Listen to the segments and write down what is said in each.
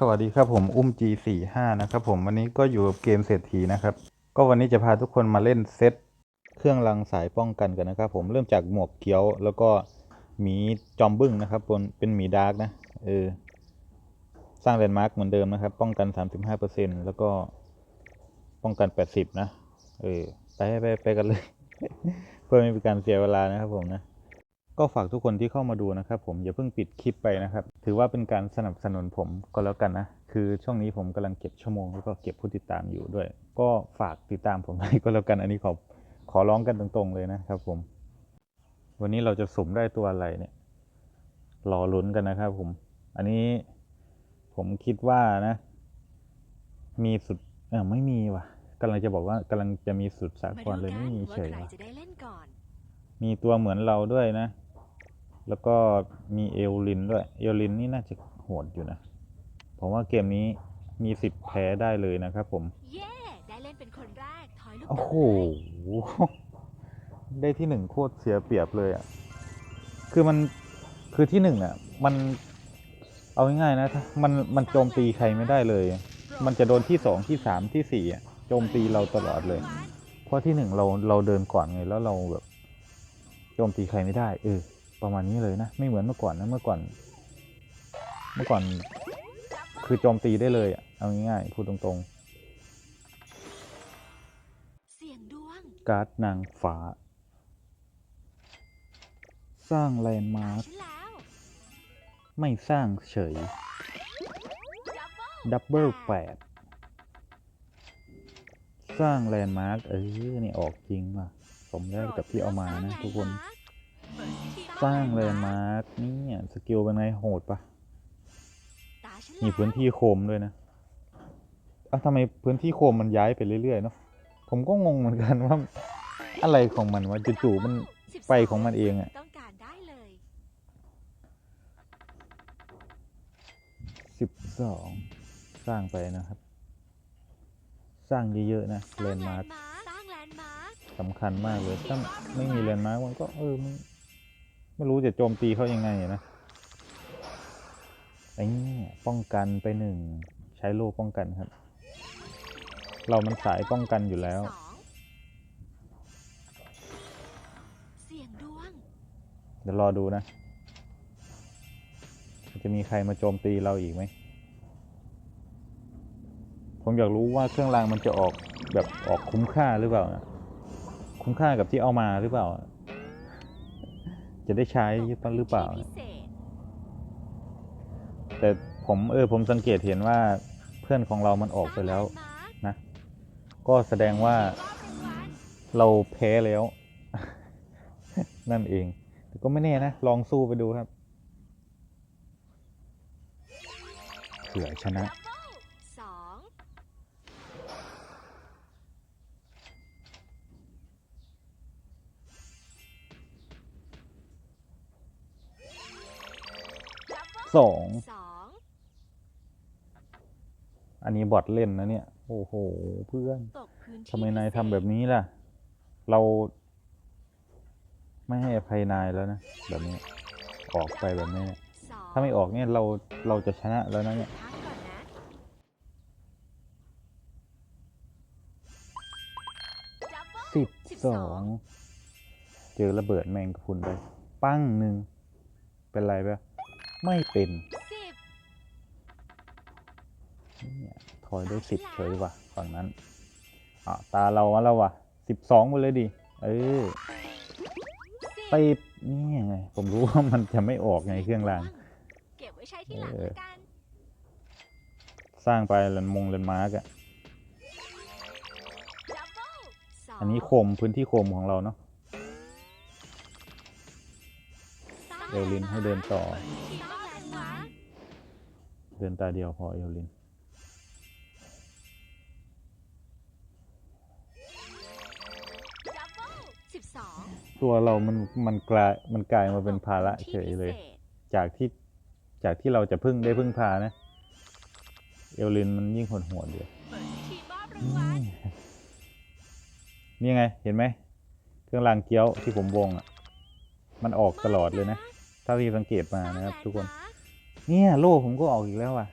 สวัสดีครับผมอุ้ม G45 นะครับผมวันนี้ก็อยู่กับเกมเศรษฐีนะครับ ก็วันนี้จะพาทุกคนมาเล่นเซตเครื่องรางสายป้องกันกันนะครับผมเริ่มจากหมวกเขียว แล้วก็หมีจอมบึ้งนะครับบนเป็นหมีดาร์กนะเออสร้างแลนด์มาร์กเหมือนเดิมนะครับ ป้องกัน 35%แล้วก็ป้องกัน 80 นะเออไปไปไปกันเลย เพื่อไม่เป็นการเสียเวลานะครับผมนะก็ฝากทุกคนที่เข้ามาดูนะครับ ผมอย่าเพิ่งปิดคลิปไปนะครับ ถือว่าเป็นการสนับสนุนผมก็แล้วกันนะ คือช่วงนี้ผมกำลังเก็บชั่วโมงแล้วก็เก็บผู้ติดตามอยู่ด้วย ก็ฝากติดตามผมด้วยก็แล้วกัน อันนี้ขอขอร้องกันตรงๆเลยนะครับผม วันนี้เราจะสุ่มได้ตัวอะไรเนี่ย รอลุ้นกันนะครับผม อันนี้ผมคิดว่านะ มีสุดเออไม่มีว่ะกำลังจะบอกว่ากำลังจะมีสุดสาครเลยไม่มีเฉยว่ะมีตัวเหมือนเราด้วยนะ แล้วก็มีเอลลินด้วย เอลลินนี่น่าจะโหดอยู่นะ ผมว่าเกมนี้มีสิทธิ์แพ้ได้เลยนะครับผม เย้ได้เล่นเป็นคนแรก ถอยลูกโอ้โหเต๋อได้ที่หนึ่งโคตรเสียเปรียบเลยอะ คือมัน คือที่หนึ่งอะ มัน เอาง่ายๆนะถ้ามัน มันโจมตีใครไม่ได้เลย มันจะโดนที่สองที่สามที่สี่อะ โจมตีเราตลอดเลย เพราะที่หนึ่งเรา เราเดินก่อนไง แล้วเราแบบ โจมตีใครไม่ได้ เออ ประมาณนี้เลยนะ ไม่เหมือนเมื่อก่อนนะเมื่อก่อน เมื่อก่อน คือโจมตีได้เลยอะเอาง่ายๆพูดตรงเสียงดวงๆการ์ดนางฟ้า สร้างแลนด์มาร์คฉันแล้วไม่สร้างเฉย ดับเบิลแปดสร้างแลนด์มาร์คเออนี่ออกจริงว่ะ สมแล้วกับที่เอามานะทุกคน สร้างแลนด์มาร์คนี่สกิลเป็นไงโหดปะตาฉันมีพื้นที่โคมด้วยนะเอ้าทำไมพื้นที่โคมมันย้ายไปเรื่อยๆเนาะผมก็งงเหมือนกันว่าอะไรของมันวะจู่ๆมันสิบไปของมันเองอะต้องการได้เลยสิบสองสร้างไปนะครับ สร้างเยอะๆนะแลนด์มาร์คสร้างแลนด์มาร์คสำคัญมากเลยถ้าไม่มีแลนด์มาร์คมันก็เออมัน ไม่รู้จะโจมตีเขายังไงอะนะไอ้นี่ป้องกันไปหนึ่งใช้โล่ป้องกันครับ เรามันสายป้องกันอยู่แล้วสองเสียงดวง เดี๋ยวรอดูนะ จะมีใครมาโจมตีเราอีกไหมผมอยากรู้ว่าเครื่องรางมันจะออกแบบออกคุ้มค่าหรือเปล่านะคุ้มค่ากับที่เอามาหรือเปล่า จะได้ใช้หรือเปล่า แต่ผมเออผมสังเกตเห็นว่าเพื่อนของเรามันออกไปแล้วนด์มาร์คนะก็แสดงว่าเราแพ้แล้ว นั่นเอง แต่ก็ไม่แน่นะ ลองสู้ไปดูครับเผื่อชนะ สอง สองอันนี้บอทเล่นนะเนี่ย โอ้โห เพื่อนตกพื้นที่ทำไมนายพิเศษทำแบบนี้ล่ะ เรา ไม่ให้อภัยนายแล้วนะ แบบนี้ ออกไปแบบนี้เนี่ยสองถ้าไม่ออกเนี่ยเราเราจะชนะแล้วนะเนี่ย พักก่อนนะสิบสอง เจอระเบิดแมงกะพรุนไป ปั้งหนึ่ง เป็นไรปะ ไม่เป็นสิบเนี่ยทอยได้สิบเฉยว่ะฝั่งนั้นอะตาเรามาแล้วว่ะสิบสองไปเลยดิ เออสิติบดนี่ไง ผมรู้ว่ามันจะไม่ออกไงเครื่องรางเก็บไว้ใช้ที่หลังเออแล้วกันสร้างไปแลนมงแลนมาร์กอะดับเบิลสงอันนี้โคมพื้นที่โคมของเราเนาะ เอลลินให้เดินต่อ เดินตาเดียวพอเอลลิน ตัวเรามันมันกลายมันกลายมาเป็นภาระเฉยเลย จากที่จากที่เราจะพึ่งได้พึ่งพานะ เอลลินมันยิ่งหดหดๆอยู่ทีมมอบรางวัลนี่ไง เห็นไหม เครื่องรางเกี้ยวที่ผมวงอะ มันออกตลอดเลยนะ ถ้าพี่สังเกตมานะครับ ทุกคน เนี่ยโล่ผมก็ออกอีกแล้วว่ะ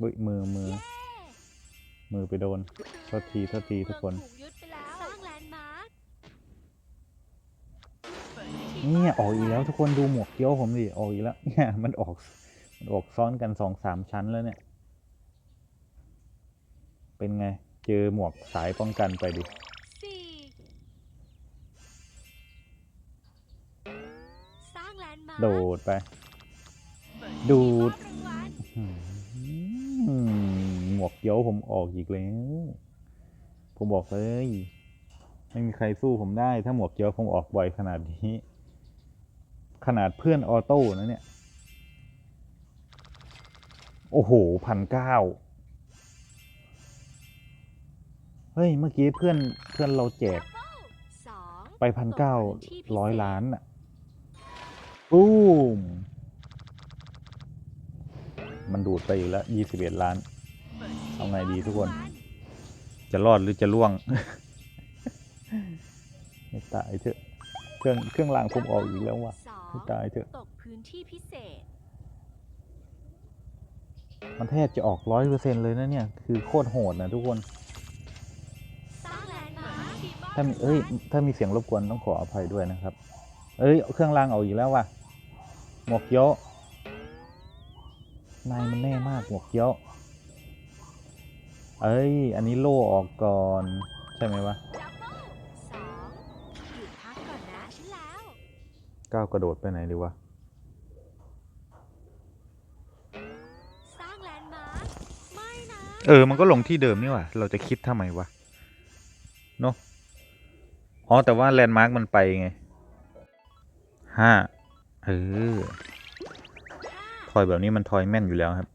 บุยมือมือ มือไปโดนโทษทีโทษทีทุกคนเนี่ยออกอีกแล้วทุกคนดูหมวกเกี้ยวผมดิออกอีกแล้วเนี่ยมันออกมันออกซ้อนกันสองสามชั้นแล้วเนี่ย เป็นไง เจอหมวกสายป้องกันไปดิ ด์มาร์คโดดไป ดูดหมวกเกี้ยวผมออกอีกแล้ว ผมบอกเลย ไม่มีใครสู้ผมได้ ถ้าหมวกเกี้ยวผมออกบ่อยขนาดนี้ ขนาดเพื่อนออโต้นะเนี่ย โอ้โหพันเก้าเฮ้ย เมื่อกี้เพื่อนเพื่อนเราแจกไปพันเก้าร้อยล้านอะ ปูมมันดูดไปอีกแล้วยี่สิบเอ็ดล้าน เอาไงดีทุกคน จะรอดหรือจะล่วงไม่ตายเถอะ เครื่องเครื่องรางผมออกอีกแล้วว่ะสองไม่ตายเถอะ ตกพื้นที่พิเศษ มันแทบจะออกร้อยเปอร์เซ็นเลยนะเนี่ย คือโคตรโหดนะทุกคน สร้างแลนด์มาร์คถ้ามีเอ้ย ถ้ามีเสียงรบกวนต้องขออภัยด้วยนะครับ เอ้ย เครื่องรางเอาอีกแล้วว่ะ หมวกเกี้ยวนายมันแน่มากหมวกเกี้ยวเอ้ย อันนี้โล่ออกก่อน ใช่ไหมวะดับเบิลสองหยุดพักก่อนนะฉันแล้วก้าวกระโดดไปไหนดีวะ สร้างแลนด์มาร์คไม่นะเออ มันก็ลงที่เดิมนี่ว่ะเราจะคิดทำไมวะ เนอะอ๋อ แต่ว่าแลนด์มาร์กมันไปไงห้า เออห้าทอยแบบนี้มันทอยแม่นอยู่แล้วครับ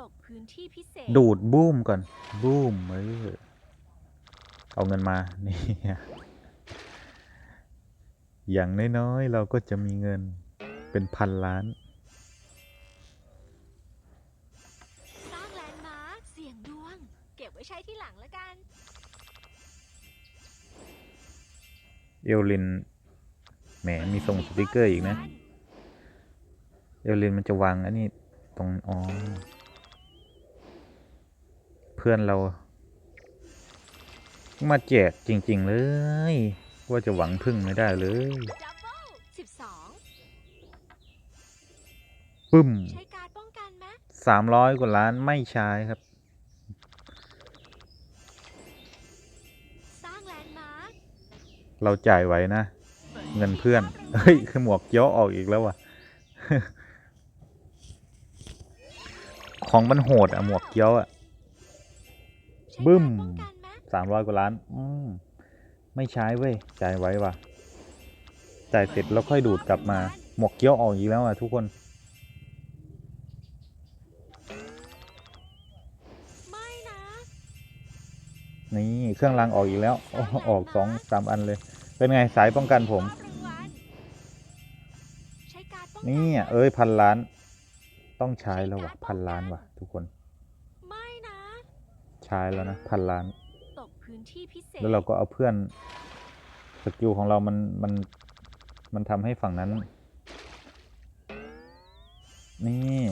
ตกพื้นที่พิเศษดูดบูมก่อน บูมเออเอาเงินมานี่อย่างน้อยๆเราก็จะมีเงินเป็นพันล้านสร้างแลนด์มาร์คเสี่ยงดวง เก็บไว้ใช้ที่หลังละกัน เอลลินแหมมีส่งสติกเกอร์อีกนะ เอลลินมันจะวางอันนี้ตรงอ๋อเพื่อนเรา มาแจกจริง ๆ เลย ว่าจะหวังพึ่งไม่ได้เลยดับเบิลสิบสองปึ้มใช้การดป้องกันไหมสามร้อยกว่าล้านไม่ใช้ครับสร้างแลนด์มาร์คเราจ่ายไว้นะ เงินเพื่อน เฮ้ย คือหมวกเกี้ยวออกอีกแล้วว่ะ ของมันโหดอะหมวกเกี้ยวอะใช้บึ้มการดป้องกันไหมสามร้อยกว่าล้าน อืมไม่ใช้เว้ยจ่ายไว้ว่ะจ่ายเสร็จแล้วค่อยดูดกลับมา หมวกเกี้ยวออกอีกแล้วอะทุกคนไม่นะนี่เครื่องรางออกอีกแล้วโอ้ออกสองสามอันเลย เป็นไงสายป้องกันผมรางวัลใช้การดป้องกันนี่อะเอ้ยพันล้าน ต้องใช้แล้วว่ะพันล้านว่ะทุกคน ไม่นะ ใช้แล้วนะพันล้าน ตกพื้นที่พิเศษ แล้วเราก็เอาเพื่อนสกิลของเรามันมันมันทำให้ฝั่งนั้น นี่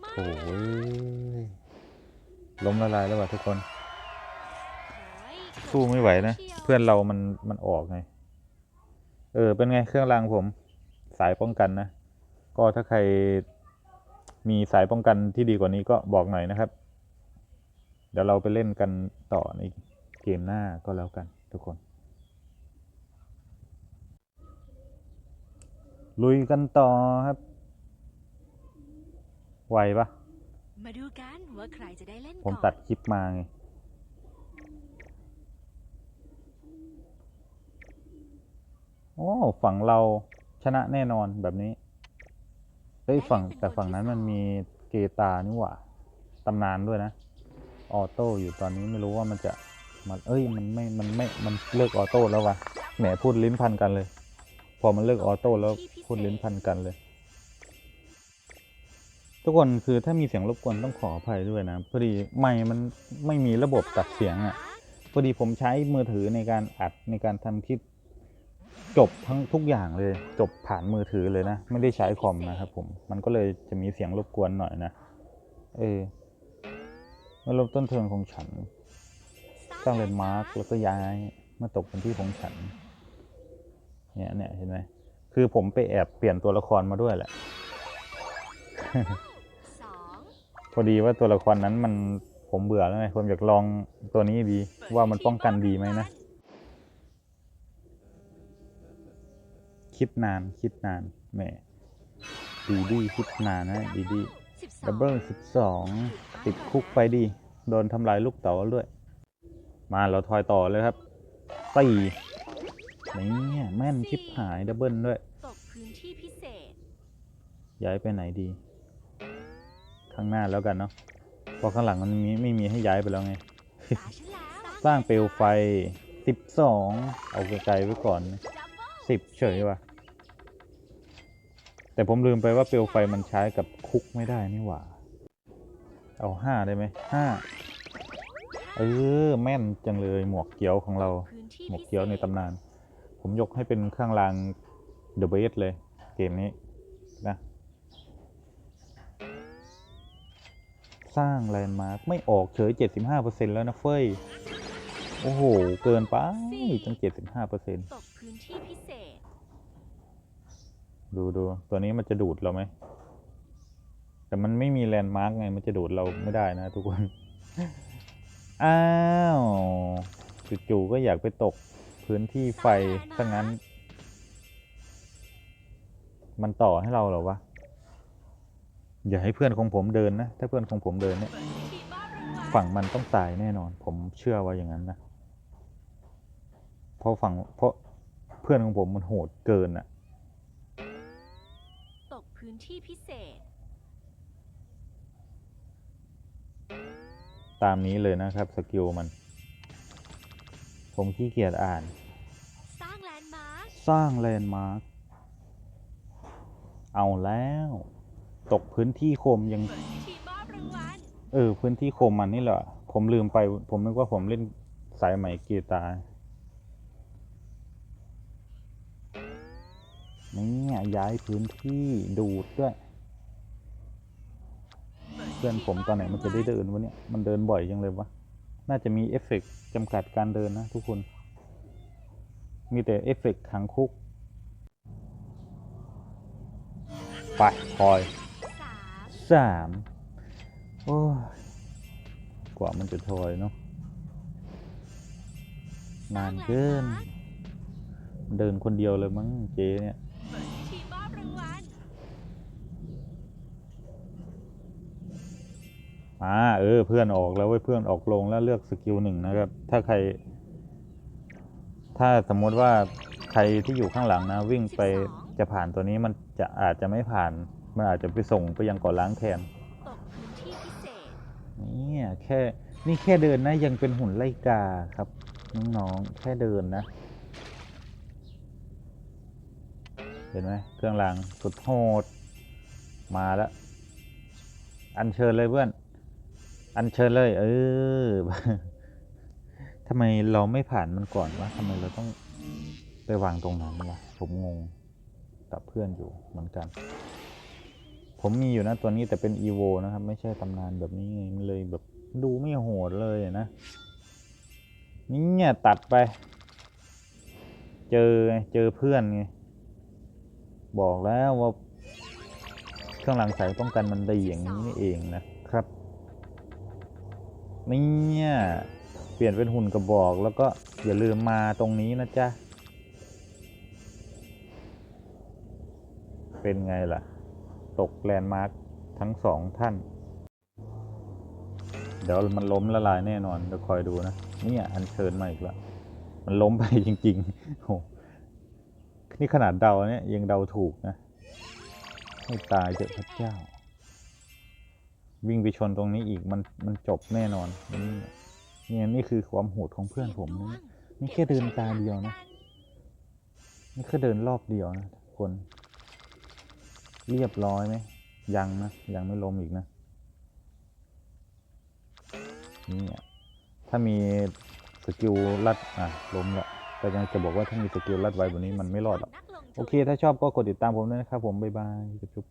ไม่โอ้นะยล้มละลายแล้วว่ะทุกคนโอ้ยสู้ไม่ไหวนะชียวเพื่อนเรามันมันออกไง เออ เป็นไงเครื่องรางผม สายป้องกันนะ ก็ถ้าใครมีสายป้องกันที่ดีกว่านี้ก็บอกหน่อยนะครับ เดี๋ยวเราไปเล่นกันต่อในเกมหน้าก็แล้วกันทุกคน ลุยกันต่อครับ ไหวปะมาดูกันว่าใครจะได้เล่นผมก่อนตัดคลิปมาไงโอ้ฝั่งเรา ชนะแน่นอนแบบนี้เฮ้ยฝั่งแต่ฝั่งนั้นมันมีเกตานี่หว่าตำนานด้วยนะ ออโต้อยู่ตอนนี้ไม่รู้ว่ามันจะมันเอ้ยมันไม่มันไม่มันเลิกออโต้แล้ววะแหมพูดลิ้นพันกันเลย พอมันเลิกออโต้แล้วพูดลิ้นพันกันเลย ทุกคนคือถ้ามีเสียงรบกวนต้องขออภัยด้วยนะพอดีไม่มันไม่มีระบบตัดเสียงอะ่ะพอดีผมใช้มือถือในการอัดในการทำคลิป จบทั้งทุกอย่างเลย จบผ่านมือถือเลยนะ ไม่ได้ใช้คอมนะครับผม มันก็เลยจะมีเสียงรบกวนหน่อยนะ เออเมื่อลบต้นเทิงของฉันสร้างเลนด์มาร์กแล้วก็ย้ายมาตกเป็นที่ของฉัน เนี่ยเนี่ยเห็นไหมคือผมไปแอบเปลี่ยนตัวละครมาด้วยแหละสองพอดีว่าตัวละครนั้นมันผมเบื่อแล้วไงผมอยากลองตัวนี้ดีว่ามันป้องกันดีไหมนะ คิดนานคิดนานแหมดีดีคิดนานนะดีดีสิบสองดับเบิลสิบสองติดคุกไปดี โดนทำลายลูกเต๋าด้วย มาเราทอยต่อเลยครับสี่นี่แม่นชิบหายดับเบิลด้วยตกพื้นที่พิเศษย้ายไปไหนดี ข้างหน้าแล้วกันเนาะเพราะข้างหลังมันมีไม่มีให้ย้ายไปแล้วไงตาฉันแล้วสร้างเปลวไฟสิบสองเอาไกลๆไว้ก่อนดับเบิ้ล สิบเฉยว่ะ แต่ผมลืมไปว่าเปลวไฟมันใช้กับคุกไม่ได้นี่หว่า เอาห้าได้ไหมห้าเออแม่นจังเลยหมวกเกียวของเราพื้นที่หมวกพิศษเกียวในตำนาน ผมยกให้เป็นเครื่องรางเดอะเบสเลย เกมนี้นะสร้างแลนด์มาร์คไม่ออกเฉย 75%แล้วนะเฟ้ย โอ้โห เกินไปตั้ง 75%ตกพื้นที่พิเศษ ดูดูตัวนี้มันจะดูดเราไหม แต่มันไม่มีแลนด์มาร์กไง มันจะดูดเราไม่ได้นะทุกคน อ้าวจู่ๆก็อยากไปตกพื้นที่ไฟซะงั้น มันต่อให้เราเหรอวะ อย่าให้เพื่อนของผมเดินนะ ถ้าเพื่อนของผมเดินเนี่ย ฝั่งมันต้องตายแน่นอน ผมเชื่อว่าอย่างนั้นนะ เพราะฝั่งเพราะเพื่อนของผมมันโหดเกินอะ พื้นที่พิเศษ ตามนี้เลยนะครับสกิลมัน ผมขี้เกียจอ่าน สร้างแลนด์มาร์คสร้างแลนด์มาร์คเอาแล้ว ตกพื้นที่โคมยังทีมมอบรางวัล เออ พื้นที่โคมมันนี่แหละ ผมลืมไป ผมนึกว่าผมเล่นสายไหมกีตาร์ นี่ย้ายพื้นที่ดูดด้วย เพื่อนผมตอนไหนมันจะได้เดินวะเนี่ย มันเดินบ่อยจังเลยวะ น่าจะมีเอฟเฟกต์จำกัดการเดินนะทุกคน มีแต่เอฟเฟกต์ขังคุก ไปคอยสามโอ้กว่ามันจะทอยเนาะนานเกิน เดินคนเดียวเลยมั้งเจ๊เนี่ย อ่าเออเพื่อนออกแล้วเว้ยเพื่อนออกลงแล้วเลือกสกิลหนึ่งนะครับ ถ้าใคร ถ้าสมมติว่าใครที่อยู่ข้างหลังนะ วิ่งไปจะผ่านตัวนี้มันจะอาจจะไม่ผ่าน มันอาจจะไปส่งไปยังก่อนล้างแทนนี่แค่นี่แค่เดินนะยังเป็นหุ่นไล่กาครับน้องๆแค่เดินนะ เห็นไหมเครื่องรางสุดโหดมาแล้วอัญเชิญเลยเพื่อน อัญเชิญเลย เออทำไมเราไม่ผ่านมันก่อนวะทำไมเราต้องไปวางตรงนั้นวะผมงงกับเพื่อนอยู่เหมือนกัน ผมมีอยู่นะตัวนี้แต่เป็นอีโวนะครับ ไม่ใช่ตำนานแบบนี้ไงมันเลยแบบดูไม่โหดเลยอะนะเนี่ยตัดไป เจอไงเจอเพื่อนไงบอกแล้วว่าเครื่องรางสายป้องกันมันดีอย่างนี้นี่เองนะ เนี่ยเปลี่ยนเป็นหุ่นกระบอกแล้วก็อย่าลืมมาตรงนี้นะจ๊ะ เป็นไงล่ะ ตกแลนด์มาร์คทั้งสองท่าน เดี๋ยวมันล้มละลายแน่นอนเดี๋ยวคอยดูนะเนี่ยอันเชิญมาอีกแล้ว มันล้มไปจริงๆโหนี่ขนาดเดาเนี่ยยังเดาถูกนะ ให้ตายเถอะพระเจ้า วิ่งไปชนตรงนี้อีกมันมันจบแน่นอนนี่เนี่ยนี่คือความโหดของเพื่อนผมนะเนี่ยนี่แค่เดินตาเดียวนะนี่แค่เดินรอบเดียวนะคนเรียบร้อยไหมยังนะยังไม่ล้มอีกนะนี่ถ้ามีสกิลลัดอะล้มละแต่ยังจะบอกว่าถ้ามีสกิลลัดไว้แบบนี้มันไม่รอดหรอกโอเค ถ้าชอบก็กดติดตามผมด้วยนะครับผม บ๊ายบายจุ๊บ